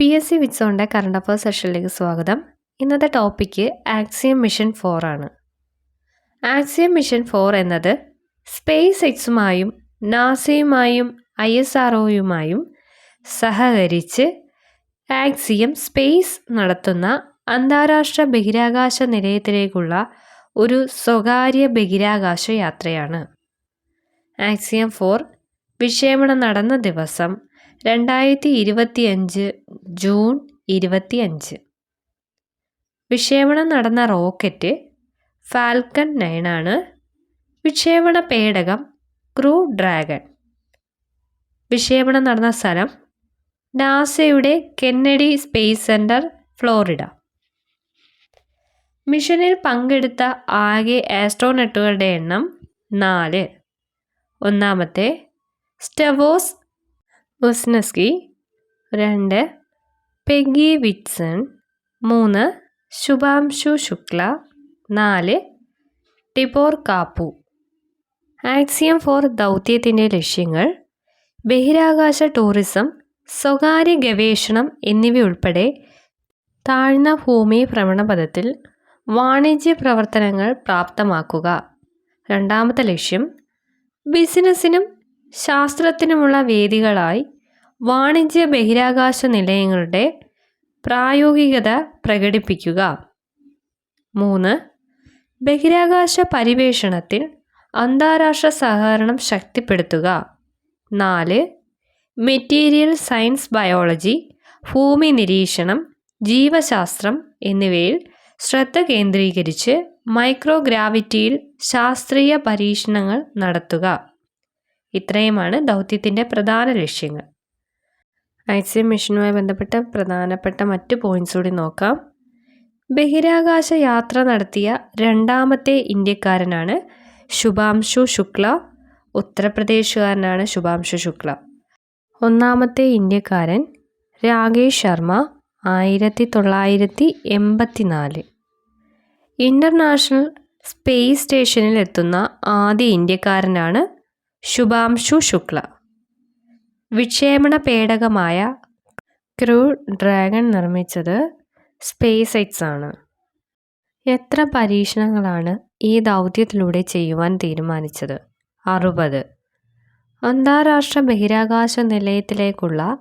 P S C വിറ്റ്സോണിന്റെ current affairs സെഷനിലേക്ക് സ്വാഗതം. ഇന്നത്തെ ടോപ്പിക്ക് ആക്സിയം മിഷൻ ഫോർ ആണ്. ആക്സിയം മിഷൻ ഫോർ എന്നത് സ്പേസ് എക്സുമായും നാസയുമായും ഐ എസ് ആർ ഒയുമായും സഹകരിച്ച് ആക്സിയം സ്പേസ് നടത്തുന്ന അന്താരാഷ്ട്ര ബഹിരാകാശ നിലയത്തിലേക്കുള്ള ഒരു സ്വകാര്യ ബഹിരാകാശ യാത്രയാണ്. ആക്സിയം ഫോർ വിക്ഷേപണം നടന്ന ദിവസം രണ്ടായിരത്തി ഇരുപത്തിയഞ്ച് ജൂൺ ഇരുപത്തിയഞ്ച്. വിക്ഷേപണം നടന്ന റോക്കറ്റ് ഫാൽക്കൺ നയനാണ്. വിക്ഷേപണ പേടകം ക്രൂ ഡ്രാഗൺ. വിക്ഷേപണം നടന്ന സ്ഥലം നാസയുടെ കെന്നഡി സ്പേസ് സെന്റർ ഫ്ലോറിഡ. മിഷനിൽ പങ്കെടുത്ത ആകെ ആസ്ട്രോനട്ടുകളുടെ എണ്ണം നാല്. ഒന്നാമത്തെ സ്റ്റവോസ് ബുസ്നസ്കി രണ്ട്. Peggy Whitson. മൂന്ന് ശുഭാംശു ശുക്ല. നാല് ടിബോർ കാപ്പു. ആക്സിയം ഫോർ ദൗത്യത്തിന്റെ ലക്ഷ്യങ്ങൾ. ബഹിരാകാശ ടൂറിസം സ്വകാര്യ ഗവേഷണം എന്നിവയുൾപ്പെടെ താഴ്ന്ന ഭൂമി ഭ്രമണപഥത്തിൽ വാണിജ്യ പ്രവർത്തനങ്ങൾ പ്രാപ്തമാക്കുക. രണ്ടാമത്തെ ലക്ഷ്യം ബിസിനസ്സിനും ശാസ്ത്രത്തിനുമുള്ള വേദികളായി വാണിജ്യ ബഹിരാകാശ നിലയങ്ങളുടെ പ്രായോഗികത പ്രകടിപ്പിക്കുക. മൂന്ന്. ബഹിരാകാശ പരിവേഷണത്തിൽ അന്താരാഷ്ട്ര സഹകരണം ശക്തിപ്പെടുത്തുക. നാല്. മെറ്റീരിയൽ സയൻസ് ബയോളജി ഭൂമി നിരീക്ഷണം ജീവശാസ്ത്രം എന്നിവയിൽ ശ്രദ്ധ കേന്ദ്രീകരിച്ച് മൈക്രോഗ്രാവിറ്റിയിൽ ശാസ്ത്രീയ പരീക്ഷണങ്ങൾ നടത്തുക. ഇത്രയുമാണ് ദൗത്യത്തിന്റെ പ്രധാന ലക്ഷ്യങ്ങൾ. ഐസിഎം മിഷനുമായി ബന്ധപ്പെട്ട പ്രധാനപ്പെട്ട മറ്റ് പോയിന്റ്സ് കൂടി നോക്കാം. ബഹിരാകാശ യാത്ര നടത്തിയ രണ്ടാമത്തെ ഇന്ത്യക്കാരനാണ് ശുഭാംശു ശുക്ല. ഉത്തർപ്രദേശുകാരനാണ് ശുഭാംശു ശുക്ല. ഒന്നാമത്തെ ഇന്ത്യക്കാരൻ രാകേഷ് ശർമ്മ ആയിരത്തി തൊള്ളായിരത്തി എൺപത്തി നാല് ഇന്റർനാഷണൽ സ്പേസ് സ്റ്റേഷനിൽ എത്തുന്ന ആദ്യ ഇന്ത്യക്കാരനാണ് ശുഭാംശു ശുക്ല. വിക്ഷേപണ പേടകമായ ക്രൂ ഡ്രാഗൺ നിർമ്മിച്ചത് സ്പേസ് എക്സ് ആണ്. എത്ര പരീക്ഷണങ്ങളാണ് ഈ ദൗത്യത്തിലൂടെ ചെയ്യുവാൻ തീരുമാനിച്ചത്? അറുപത്. അന്താരാഷ്ട്ര ബഹിരാകാശ നിലയത്തിലേക്കുള്ള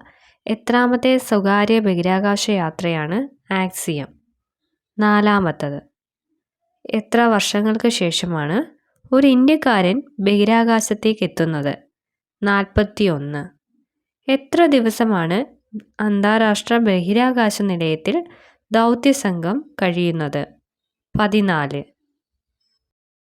എത്രാമത്തെ സ്വകാര്യ ബഹിരാകാശ യാത്രയാണ് ആക്സിയം. നാലാമത്തത്. എത്ര വർഷങ്ങൾക്ക് ശേഷമാണ് ഒരു ഇന്ത്യക്കാരൻ ബഹിരാകാശത്തേക്ക് എത്തുന്നത്? നാൽപ്പത്തി ഒന്ന് എത്ര ദിവസമാണ് അന്താരാഷ്ട്ര ബഹിരാകാശ നിലയത്തിൽ ദൗത്യസംഘം കഴിയുന്നത്? പതിനാല്.